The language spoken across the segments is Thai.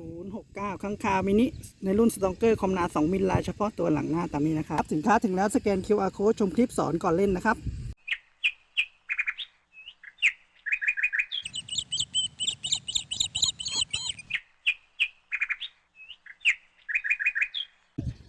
069 ข้างคาวมินิ ในรุ่นสตองเกอร์คอมนา 2 มิลลายเฉพาะตัวหลังหน้าตามนี้นะครับ สินค้าถึงแล้วสแกน QR code ชมคลิปสอนก่อนเล่นนะครับ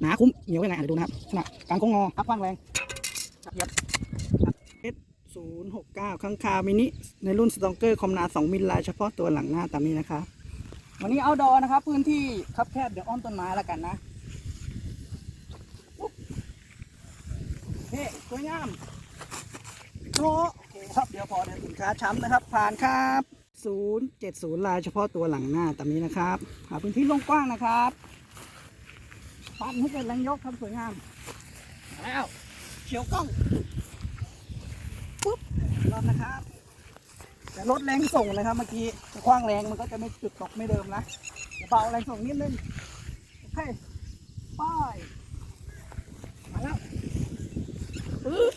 หนาคุ้มเหนียวยังไงอะเดี๋ยวดูนะครับขนาดกลางโค้งงออัพกว้างแรงเหยียบ S 0 6 9ข้างคาวมินิ ในรุ่นสตองเกอร์คอมนา 2 มิลลายเฉพาะตัวหลังหน้าตามนี้นะครับ วันนี้เอาดอนะครับ พื้นที่คับแคบเดี๋ยวอ้อมต้นไม้แล้วกันนะปุ๊บเฮ้สวยงามโอ้โอเคครับเดี๋ยวพอเดี๋ยวสินค้าช้ำนะครับ ผ่านครับ070 ลายเฉพาะตัวหลังหน้าตามนี้นะครับหาพื้นที่ลงกว้างนะครับปั้นให้เกิดแรงยกครับสวยงามแล้วเฉียวกล้องปุ๊บรอดนะครับ แต่ลดแรงส่งนะครับเมื่อกี้คว้างแรงมันก็จะไม่จุดตกไม่เดิมนะเดี๋ยวเบาแรงส่งนิดนึงโอเคป้ายมาแล้วปึ๊บ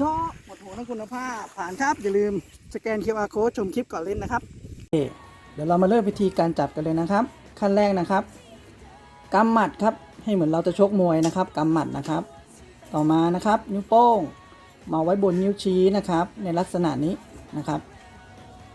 ชอบหมดหัวทั้งคุณภาพผ่านครับ อย่าลืมสแกน QR code ชมคลิปก่อนเล่นนะครับเดี๋ยวเรามาเริ่มวิธีการจับกันเลยนะครับ ขั้นแรกนะครับกำหมัดครับให้เหมือนเราจะชกมวยนะครับกำหมัดนะครับ ต่อมานะครับ นิ้วโป้ง มาไว้บนนิ้วชี้นะครับ ในลักษณะนี้นะครับ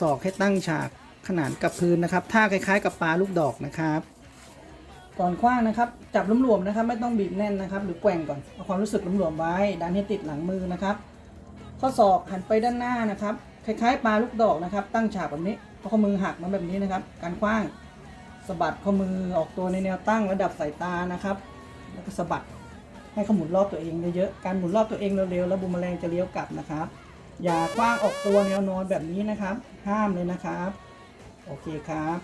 ศอกให้ตั้งฉากขนานกับพื้นนะครับท่าคล้าย ๆ กับปลาลูกดอกนะครับ ก่อนคว้างนะครับ จับหลวมๆนะครับ ไม่ต้องบีบแน่นนะครับ หรือแกว่งก่อนเอาความรู้สึกหลวมๆไว้ดันให้ติดหลังมือนะครับ ข้อศอกหันไปด้านหน้านะครับ คล้ายๆปลาลูกดอกนะครับ ตั้งฉากแบบนี้เอาข้อมือหักมาแบบนี้นะครับ การคว้างสะบัดข้อมือออกตัวในแนวตั้งระดับสายตานะครับ แล้วก็สะบัดให้เขาหมุนรอบตัวเองเยอะๆการหมุนรอบตัวเองเร็วๆแล้วบูมแมลงจะเลี้ยวกลับนะครับ อย่ากว้างออกตัวแนวนอนแบบนี้นะครับ ห้ามเลยนะครับ โอเคครับ